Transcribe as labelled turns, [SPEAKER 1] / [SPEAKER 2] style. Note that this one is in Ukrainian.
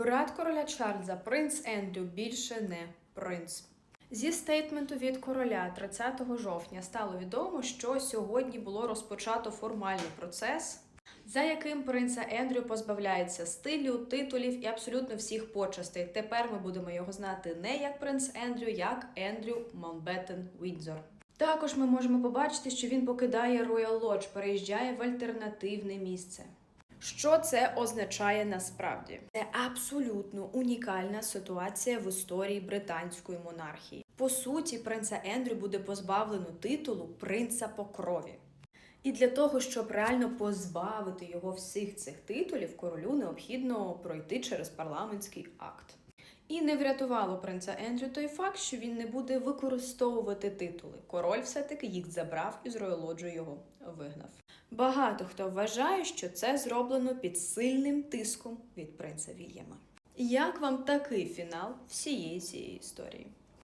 [SPEAKER 1] Брат короля Чарльза, принц Ендрю, більше не принц. Зі стейтменту від короля 30 жовтня стало відомо, що сьогодні було розпочато формальний процес, за яким принца Ендрю позбавляється стилю, титулів і абсолютно всіх почестей. Тепер ми будемо його знати не як принц Ендрю, як Ендрю Маунтбеттен Віндзор. Також ми можемо побачити, що він покидає Royal Lodge, переїжджає в альтернативне місце. Що це означає насправді? Це абсолютно унікальна ситуація в історії британської монархії. По суті, принца Ендрю буде позбавлено титулу принца по крові. І для того, щоб реально позбавити його всіх цих титулів, королю необхідно пройти через парламентський акт. І не врятувало принца Ендрю той факт, що він не буде використовувати титули. Король все-таки їх забрав і з Ройлоджу його вигнав. Багато хто вважає, що це зроблено під сильним тиском від принца Вільяма. Як вам такий фінал всієї цієї історії?